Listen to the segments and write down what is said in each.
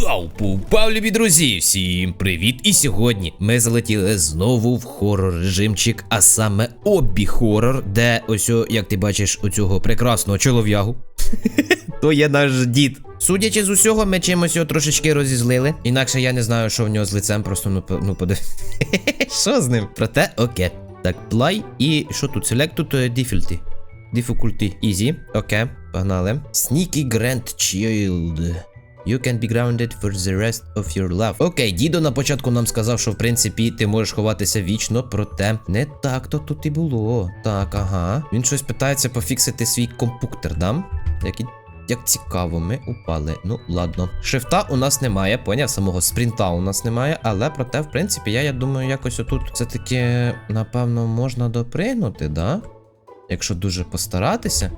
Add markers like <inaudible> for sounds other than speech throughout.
Вау, любі друзі! Всім привіт! І сьогодні ми залетіли знову в хорор режимчик, а саме обі хорор, де ось, як ти бачиш, у цього прекрасного чолов'ягу. <laughs> То є наш дід. Судячи з усього, ми чимось його трошечки розізлили. Інакше я не знаю, що в нього з лицем, просто ну, ну подив. <laughs> Що з ним? Проте окей. Так, плай і що тут? Select тут е, difficulty. Easy. Окей, погнали. Sneaky Grand Child. You can be grounded for the rest of your life. Окей, дідо на початку нам сказав, що в принципі ти можеш ховатися вічно, проте не так то тут і було. Так, ага. Він щось питається пофіксити свій компуктер, да? Як, і- як цікаво, ми упали. Ну, ладно. Шифта у нас немає, поняв, самого спринта у нас немає, але проте, в принципі, я, я думаю, якось отут все-таки, напевно, можна допригнути, да? Якщо дуже постаратися.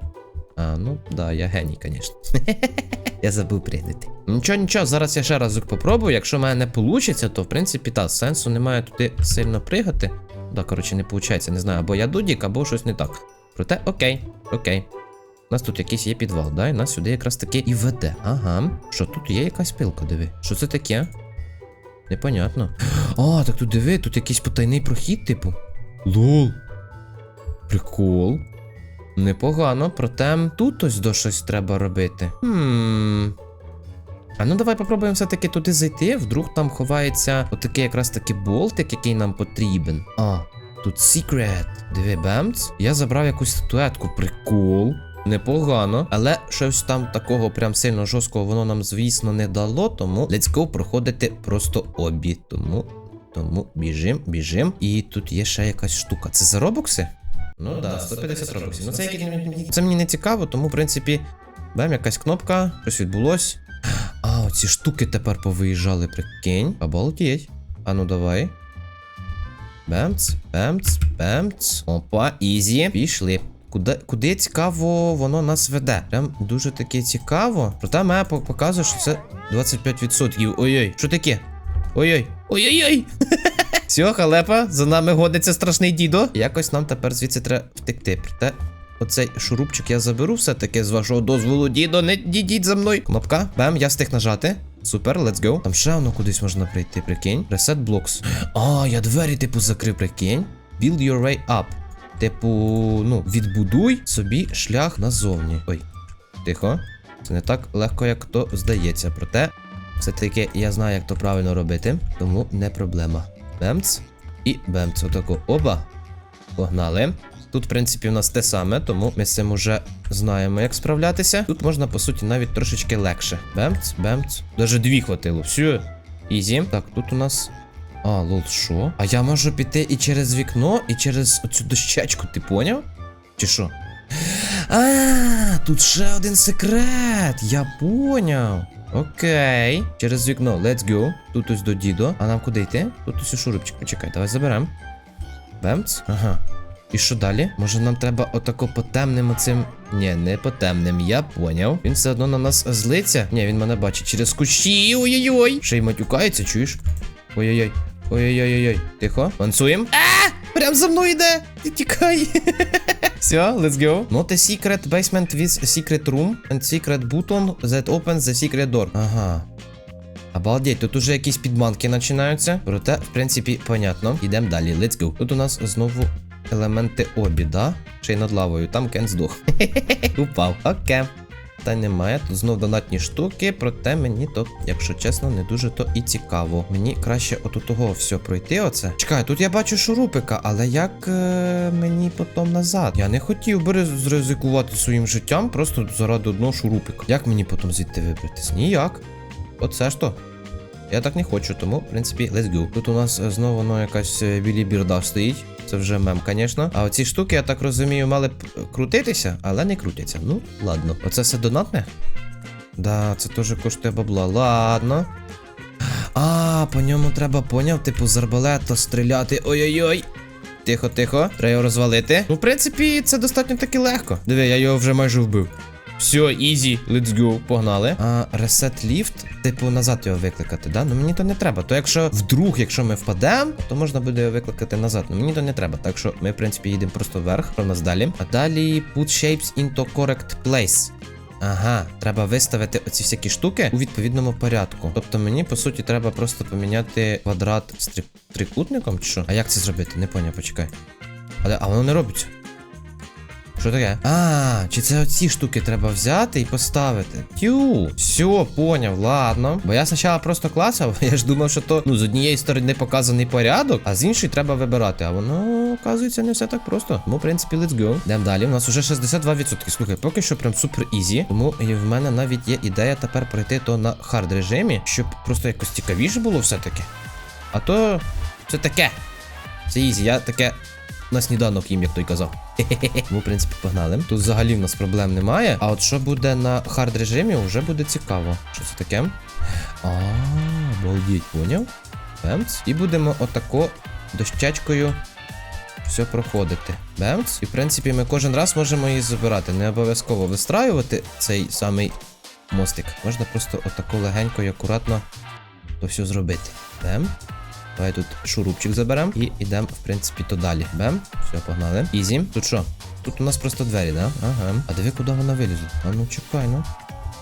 А, ну да, я геній, звісно. <laughs> Я забув пригнути. Нічого, нічого, зараз я ще разок попробую. Якщо в мене не вийде, то в принципі та сенсу немає туди сильно пригати. Да, коротше, не виходить, не знаю, або я дудік, або щось не так. Проте, окей, окей. У нас тут якийсь є підвал, да, і нас сюди якраз таки і веде. Ага. Що тут є якась пилка, диви. Що це таке? Непонятно. А, так тут диви, тут якийсь потайний прохід, типу. Лол. Прикол. Непогано, проте тут ось до щось треба робити. Хм. А ну давай попробуємо все-таки туди зайти. Вдруг там ховається отакий якраз таки болтик, який нам потрібен. А, тут секрет. Диви, бемц. Я забрав якусь статуетку. Прикол. Непогано, але щось там такого прям сильно жорсткого воно нам, звісно, не дало. Тому let's go проходити просто обі. Тому, тому біжим, біжим. І тут є ще якась штука. Це за робокси? Ну да, 150 робоксів. Ну це, які- це мені не цікаво, тому, в принципі, бем, якась кнопка, щось відбулось. А, оці штуки тепер повиїжджали, прикинь. Обалдеть. А ну давай. Бемц, бемц, бемц. Опа, ізі. Пішли. Куди, куди цікаво воно нас веде? Прям дуже таке цікаво. Проте мене показує, що це 25%. Ой-ой, що таке? Ой-ой. Ой-ой-ой. <laughs> Все, халепа, за нами годиться страшний дідо. Якось нам тепер звідси треба втекти. Проте оцей шурупчик я заберу все-таки з вашого дозволу, дідо, не дідіть за мною. Кнопка, бем, я встиг нажати. Супер, let's go. Там ще воно кудись можна прийти, прикинь. Reset blocks. А, я двері, типу, закрив, прикинь. Build your way up. Типу, ну, відбудуй собі шлях назовні. Ой, тихо. Це не так легко, як то здається. Проте, все-таки я знаю, як то правильно робити, тому не проблема. Бемц. І бемц. Отако. Оба. Погнали. Тут, в принципі, у нас те саме, тому ми з цим уже знаємо, як справлятися. Тут можна, по суті, навіть трошечки легше. Бемц, бемц. Даже дві хватило. Все. Ізі. Так, тут у нас. А, лол, що? А я можу піти і через вікно, і через оцю дощечку, ти поняв? Чи що? А, тут ще один секрет. Я поняв. Окей. Через вікно, let's go. Тут ось до дідо. А нам куди йти? Тут ось шурупчик. Почекай, давай заберем. Бемц. Ага. І що далі? Може нам треба отако по темним оцим. Ні, не по темним, я поняв. Він все одно на нас злиться. Ні, він мене бачить через кущі. Ой-ой-ой. Ще й матюкається, чуєш? Ой-ой-ой. Ой-ой-ой-ой. Тихо. Лансуємо. А! Прям за мною йде. Ти тікай. Все, let's go. Not a secret basement with secret room and secret button that opens the secret door. Ага. Обалдеть, тут уже якісь підманки починаються. Проте, в принципі, понятно. Йдемо далі. Let's go. Тут у нас знову елементи обі, да? Ще й над лавою. Там Кен здох. <laughs> Упав. Окей. Та немає. Тут знов донатні штуки, проте мені то, якщо чесно, не дуже то і цікаво. Мені краще от того все пройти. Оце. Чекай, тут я бачу шурупика, але як е, мені потім назад? Я не хотів би зризикувати своїм життям просто заради одного шурупика. Як мені потім звідти вибратись? Ніяк. Оце ж то. Я так не хочу, тому, в принципі, let's go. Тут у нас е, знову воно якась е, білібірда стоїть. Це вже мем, звісно. А оці штуки, я так розумію, мали б е, крутитися, але не крутяться. Ну, ладно. Оце все донатне? Да, це теж коштує бабла. Ладно. А, по ньому треба поняв, типу, з арбалета стріляти. Ой-ой-ой. Тихо, тихо. Треба його розвалити. Ну, в принципі, це достатньо таки легко. Диви, я його вже майже вбив. Все, ізі, let's go, погнали. А reset lift, типу, назад його викликати, да? Ну мені то не треба. То якщо вдруг, якщо ми впадемо, то можна буде його викликати назад. Ну мені то не треба. Так що ми, в принципі, їдемо просто вверх. В нас далі? А далі put shapes into correct place. Ага, треба виставити оці всякі штуки у відповідному порядку. Тобто мені, по суті, треба просто поміняти квадрат з три- трикутником, чи що? А як це зробити? Не поняв, почекай. Але, а воно не робиться. Що таке? А, чи це оці штуки треба взяти і поставити? Тю, все, поняв, ладно. Бо я спочатку просто класав, <laughs> я ж думав, що то ну, з однієї сторони показаний порядок, а з іншої треба вибирати. А воно, оказується, не все так просто. Тому, в принципі, let's go. Йдемо далі. У нас уже 62%. Слухай, поки що прям супер ізі. Тому в мене навіть є ідея тепер пройти то на хард режимі, щоб просто якось цікавіше було все-таки. А то це таке. Це ізі, я таке на сніданок їм, як той казав. <laughs> Ну, в принципі, погнали. Тут взагалі в нас проблем немає. А от що буде на хард режимі, вже буде цікаво. Що це таке? А, обалдіть, поняв? Бемц. І будемо отако дощечкою все проходити. Бемц. І в принципі ми кожен раз можемо її забирати. Не обов'язково вистраювати цей самий мостик. Можна просто отако легенько і акуратно то все зробити. Бем. Давай тут шурупчик заберемо і йдемо, в принципі, то далі. Бем. Все, погнали. Ізі. Тут що? Тут у нас просто двері, да? Ага. А диви, куди вона вилізе? А ну чекай, ну.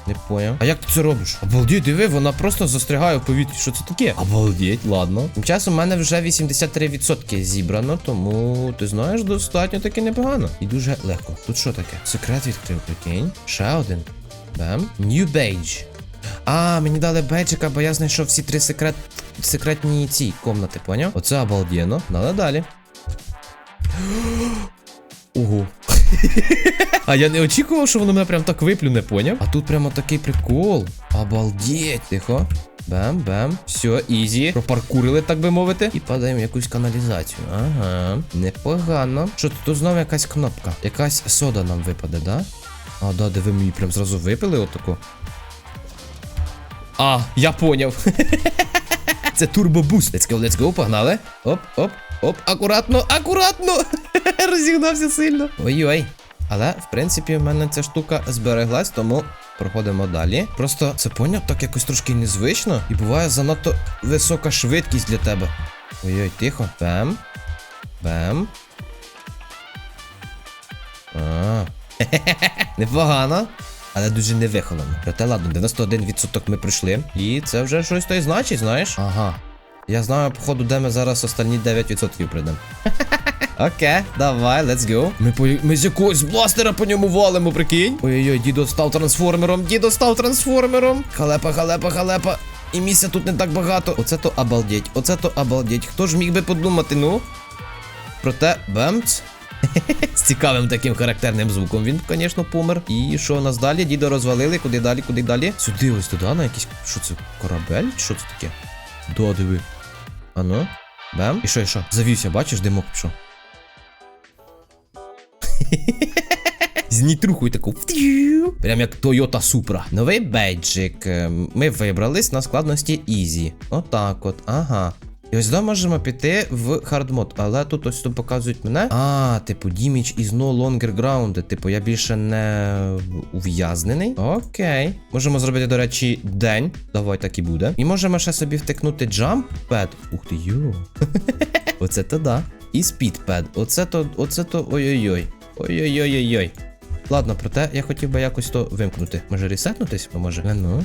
Не поняв. А як ти це робиш? Обалдіть, диви, вона просто застрягає в повітрі. Що це таке? Обалдіть, ладно. Тим часом у мене вже 83% зібрано, тому ти знаєш, достатньо таки непогано. І дуже легко. Тут що таке? Секрет відкрив, прикинь. Ще один. Бем. New Badge. А, мені дали бейджика, бо я знайшов всі три секрет... секретні ці комнати, поняв? Оце обалденно. Дали далі. <gasps> Ого. <laughs> А я не очікував, що воно мене прям так виплюне, поняв? А тут прямо такий прикол. Обалдеть. Тихо. Бем-бем. Все, ізі. Пропаркурили, так би мовити. І падаємо в якусь каналізацію. Ага. Непогано. Що тут знову якась кнопка? Якась сода нам випаде, да? А, да, диви, мені прям зразу випили отаку. А, я поняв. <laughs> Це турбобуст. Let's go, let's go, погнали. Оп, оп, оп, акуратно, акуратно. <laughs> Розігнався сильно. Ой-ой. Але, в принципі, в мене ця штука збереглась, тому проходимо далі. Просто це поняв, так якось трошки незвично. І буває занадто висока швидкість для тебе. Ой-ой, тихо. Бем. Бем. А. <laughs> Непогано. Але дуже невиховано. Проте ладно, 91% ми пройшли. І це вже щось то й значить, знаєш? Ага. Я знаю, походу, де ми зараз останні 9% прийдемо. <laughs> Окей, давай, let's go. Ми по ми з якогось бластера по ньому валимо, прикинь. Ой-ой-ой, дідо став трансформером, дідо став трансформером. Халепа, халепа, халепа. І місця тут не так багато. Оце то обалдеть, оце то обалдеть. Хто ж міг би подумати, ну? Проте, бемц. <laughs> З цікавим таким характерним звуком він, звісно, помер. І що у нас далі? Дідо розвалили, куди далі, куди далі? Сюди ось туди, на якийсь. Що це? Корабель? Що це таке? Да, диви. А ну? Бем. І що, і що? Завівся, бачиш, димок пішов. <laughs> З нітрухою таку. Прям як Toyota Supra. Новий бейджик. Ем, Ми вибрались на складності Easy. Отак от, ага. І ось сюди можемо піти в хардмод, але тут ось тут показують мене. А, типу, damage is no longer grounded. Типу, я більше не ув'язнений. Окей. Можемо зробити, до речі, день. Давай так і буде. І можемо ще собі втикнути jump pad. Ух ти йо. <laughs> Оце то да. І speed pad. Оце то, оце то. Ой-ой-ой. Ой-ой-ой-ой-ой. Ладно, проте я хотів би якось то вимкнути. Може ресетнутись? Може? Ну.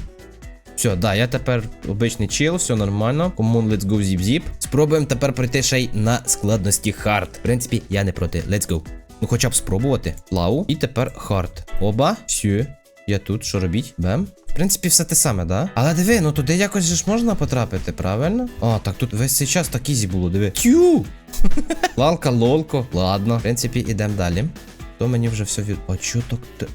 Все, да, я тепер обичний чил, все нормально. Комун, let's go зіп-зіп. Спробуємо тепер пройти ще й на складності хард. В принципі, я не проти. Let's go. Ну хоча б спробувати. Лау. І тепер хард. Оба. Все. Я тут, що робіть? Бем. В принципі, все те саме, да? Але диви, ну туди якось же ж можна потрапити, правильно? А, так тут весь цей час так ізі було, диви. Тю! <laughs> Лалка, лолко. Ладно. В принципі, ідемо далі. То мені вже все від. А чо так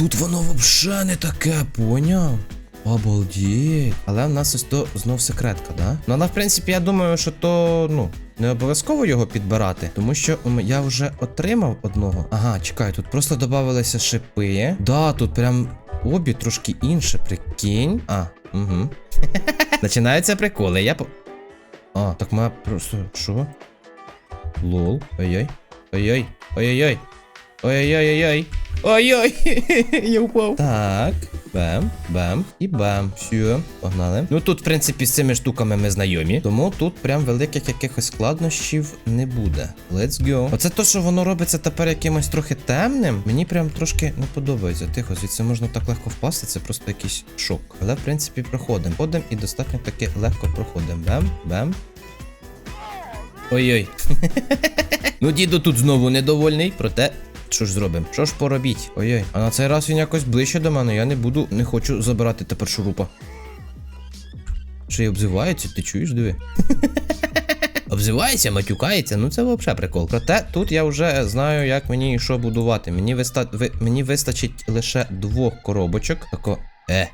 тут воно взагалі не таке, поняв? Обалдеть. Але в нас ось то знов секретка, да? Ну, але в принципі, я думаю, що то, ну, не обов'язково його підбирати, тому що я вже отримав одного. Ага, чекай, тут просто додавалися шипи. Да, тут прям обі трошки інше, прикинь. А, угу. <laughs> Починаються приколи, я по. А, так ми просто. Що? Лол. Ой-ой. Ой-ой. Ой-ой-ой. Ой-ой-ой-ой. Ой-ой. <laughs> Я упав. Так. Бем, бем і бем. Все, погнали. Ну тут, в принципі, з цими штуками ми знайомі. Тому тут прям великих якихось складнощів не буде. Let's go. Оце то, що воно робиться тепер якимось трохи темним. Мені прям трошки не подобається. Тихо, звідси можна так легко впасти. Це просто якийсь шок. Але в принципі проходимо. Ходимо і достатньо таки легко проходимо. Бем, бем. Ой-ой. <laughs> ну, діду тут знову недовольний, проте. Що ж зробимо? Що ж поробіть? Ой-ой. А на цей раз він якось ближче до мене. Я не буду, не хочу забирати тепер шурупа. Ще й обзивається, ти чуєш, диви? <laughs> Обзивається, матюкається, ну це взагалі прикол. Проте тут я вже знаю, як мені і що будувати. Мені, виста... ви... мені вистачить лише двох коробочок. Тако. Е.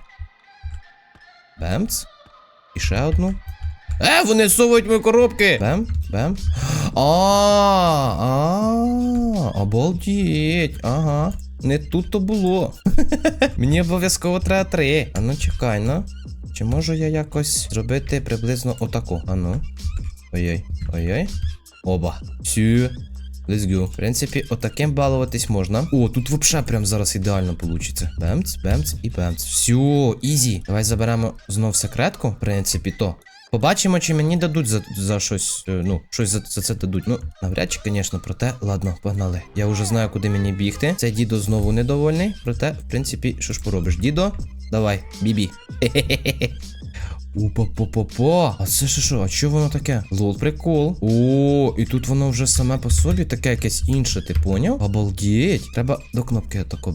Бемц. І ще одну. Е, вони совують мої коробки! Бем, бем. <gasps> А, а, обалдіть. Ага. Не тут то було. <laughs> Мені обов'язково треба три. А ну чекай, ну. Чи можу я якось зробити приблизно отаку? А ну. Ой-ой, ой-ой. Оба. Сю. Let's go. В принципі, отаким балуватись можна. О, тут вообще прям зараз ідеально получиться. Бемц, бемц і бемц. Все, ізі. Давай заберемо знов секретку. В принципі, то. Побачимо, чи мені дадуть за, за щось. е, Ну, щось за, за це дадуть. Ну, навряд чи, звісно, проте, ладно, погнали. Я вже знаю, куди мені бігти. Цей дідо знову недовольний. Проте, в принципі, що ж поробиш? Дідо, давай, бібі. Хе-хе-хе. <laughs> Опа-па-па-па. А це що що? А що воно таке? Лол, прикол. О, і тут воно вже саме по собі таке якесь інше, ти поняв? Обалдіть. Треба до кнопки тако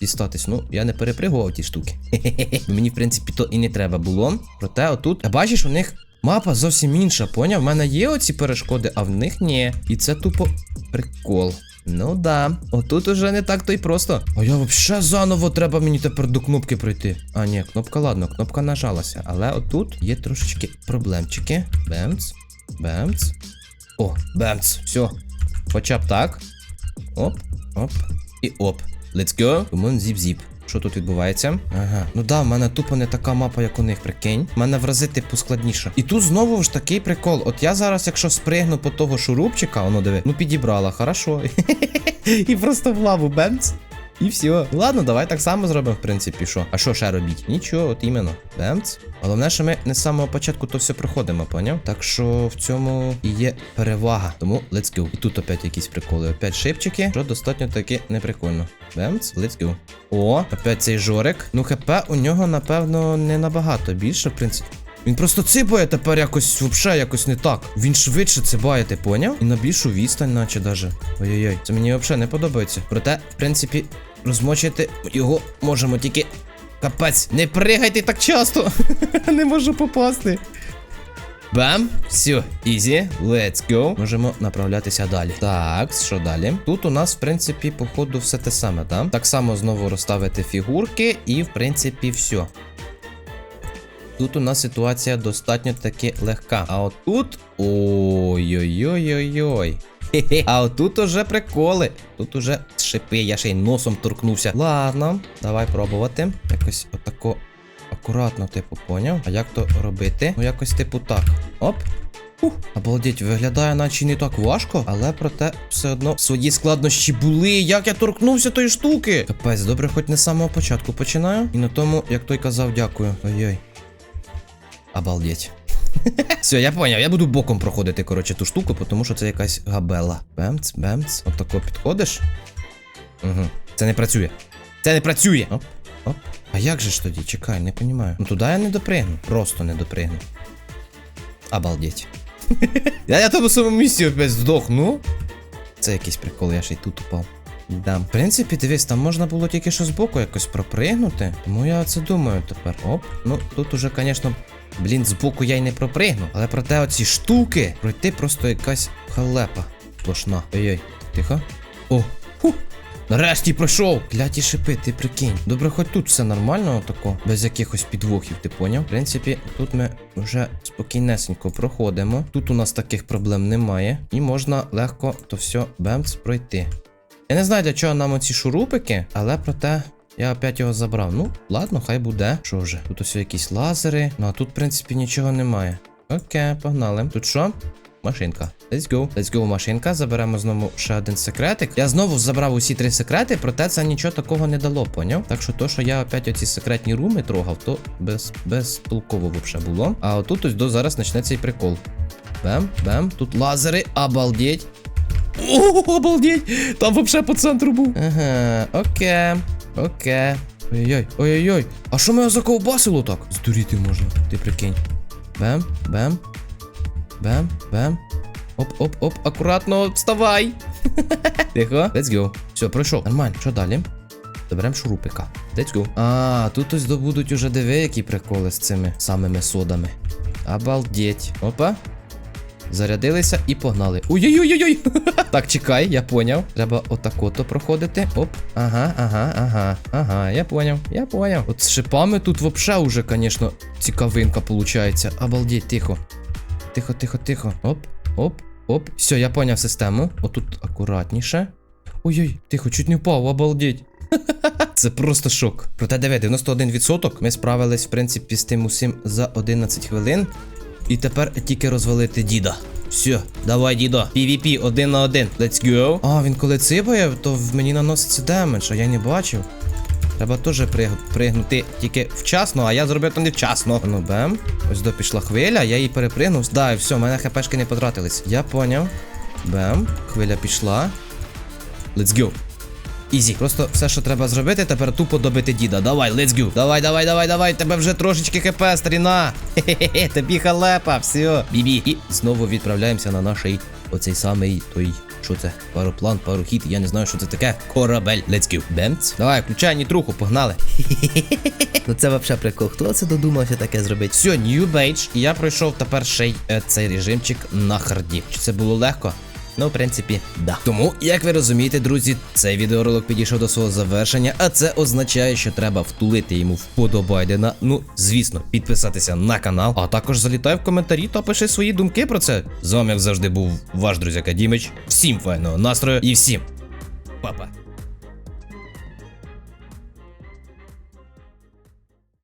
дістатись. Ну, я не перепригував ті штуки. <laughs> Мені, в принципі, то і не треба було. Проте, отут, а бачиш, у них мапа зовсім інша, поняв? В мене є оці перешкоди, а в них ні. І це тупо прикол. Ну да, отут уже не так то й просто. А я вообще заново треба мені тепер до кнопки пройти. А, ні, кнопка ладно, кнопка нажалася. Але отут є трошечки проблемчики. Бемц, бемц. О, бемц. Все. Хоча б так. Оп, оп. І оп. Let's go. Комун зіп-зіп. Що тут відбувається? Ага. Ну да, в мене тупо не така мапа, як у них, прикинь. В мене в рази типу складніше. І тут знову ж такий прикол. От я зараз, якщо спригну по того шурупчика, воно диви, ну підібрала, хорошо. <laughs> І просто в лаву бемц. І все. Ладно, давай так само зробимо, в принципі, що. А що ще робіть? Нічого, от іменно. Бемц. Головне, що ми не з самого початку то все проходимо, поняв? Так що в цьому і є перевага. Тому let's go. І тут опять якісь приколи. Опять шипчики, що достатньо таки неприкольно. Бемц, let's go. О, опять цей жорик. Ну, хп у нього, напевно, не набагато більше, в принципі. Він просто цибає тепер якось вообще якось не так. Він швидше цибає, ти поняв? І на більшу відстань, наче даже. Ой-ой-ой, це мені взагалі не подобається. Проте, в принципі, розмочити його можемо тільки. Капець, не пригайте так часто. <laughs> не можу попасти. Бам, все, ізі, let's go. Можемо направлятися далі. Так, що далі? Тут у нас, в принципі, походу, все те саме, так? Так само знову розставити фігурки, і, в принципі, все. Тут у нас ситуація достатньо таки легка. А от тут. Ой-ой-ой-ой-ой. Хе-хе. А от тут уже приколи. Тут уже шипи, я ще й носом торкнувся. Ладно, давай пробувати. Якось отако акуратно, типу, поняв. А як то робити? Ну, якось типу так. Оп. Ух, обалдеть, виглядає, наче не так важко, але проте все одно свої складнощі були. Як я торкнувся тої штуки? Капець, добре, хоч не з самого початку починаю. І на тому, як той казав, дякую. Ой-ой. Обалдеть. Все, я поняв, я буду боком проходити, коротше, ту штуку, тому що це якась габела. Бемц, бемц. Отако підходиш. Угу. Це не працює. Це не працює. Оп, оп. А як же ж тоді? Чекай, не понімаю. Ну туди я не допригну. Просто не допригну. Обалдеть. <laughs> я на тому самому місці опять здохну. Це якийсь прикол, я ще й тут упав. Да. В принципі, дивись, там можна було тільки що збоку якось пропригнути. Тому я це думаю тепер. Оп. Ну, тут уже, звісно, блін, збоку я й не пропригну. Але проте оці штуки пройти просто якась халепа. Сплошна. Ой-ой, тихо. О, фух. Нарешті пройшов! Кляті шипи, ти прикинь. Добре, хоч тут все нормально, отако, без якихось підвохів, ти поняв? В принципі, тут ми вже спокійнесенько проходимо. Тут у нас таких проблем немає. І можна легко то все бемц пройти. Я не знаю, для чого нам оці шурупики, але проте. Я опять його забрав. Ну, ладно, хай буде. Що вже? Тут ось якісь лазери. Ну а тут, в принципі, нічого немає. Окей, погнали. Тут що? Машинка. Let's go. Let's go, машинка. Заберемо знову ще один секретик. Я знову забрав усі три секрети, проте це нічого такого не дало, поняв? Так що то, що я опять оці секретні руми трогав, то без, безтолково вообще було. А отут ось до зараз почнеться і прикол. Бем, бем, тут лазери, обалдеть. О, обалдеть! Там вообще по центру був. Ага, окей, окей. Ой-ой, ой-ой-ой. А що мене заковбасило так? Здуріти можна, ти прикинь. Бем, бем. Бем, бем. Оп, оп, оп, акуратно, вставай. <laughs> Тихо. Let's go. Все, пройшов. Нормально, що далі? Доберем шурупика. Let's go. А, тут ось добудуть уже диви, які приколи з цими самими содами. Обалдеть. Опа. Зарядилися і погнали. Ой-ой-ой-ой! <laughs> так, чекай, я поняв. Треба отако-то проходити. Оп. Ага, ага, ага, ага, я поняв, я поняв. От з шипами тут вообще уже, звісно, цікавинка получається. Обалдеть, тихо. Тихо, тихо, тихо. Оп, оп, оп. Все, я поняв систему. Отут акуратніше. Ой-ой, тихо, чуть не впав, обалдеть. <laughs> Це просто шок. Проте диви, 91% ми справились, в принципі, з тим усім за 11 хвилин. І тепер тільки розвалити діда. Все, давай, дідо. PvP один на один. Let's go. А, він коли цибає, то в мені наноситься демедж, а я не бачив. Треба теж приг... пригнути тільки вчасно, а я зробив то невчасно. Ну бем. Ось до пішла хвиля, я її перепригнув. Да, і все, в мене хпшки не потратились. Я поняв. Бем. Хвиля пішла. Let's go. Ізі, просто все, що треба зробити, тепер тупо добити діда. Давай, let's go. Давай, давай, давай, давай. Тебе вже трошечки хп, старіна. Хе-хе-хе, тобі халепа, все. Бібі. І знову відправляємося на наш оцей самий той. Що це? Пароплан, парохід, я не знаю, що це таке. Корабель. Let's go. Бемц. Давай, включай нітруху, погнали. Ну це вообще прикол. Хто це додумався таке зробити? Все, New Beige. І я пройшов тепер ще й е, цей режимчик на харді. Чи це було легко? Ну, в принципі, да. Тому, як ви розумієте, друзі, цей відеоролик підійшов до свого завершення, а це означає, що треба втулити йому вподобайдена. Ну, звісно, підписатися на канал, а також залітай в коментарі та пиши свої думки про це. З вами, як завжди, був ваш друзяка Дімич. Всім файного настрою і всім па-па.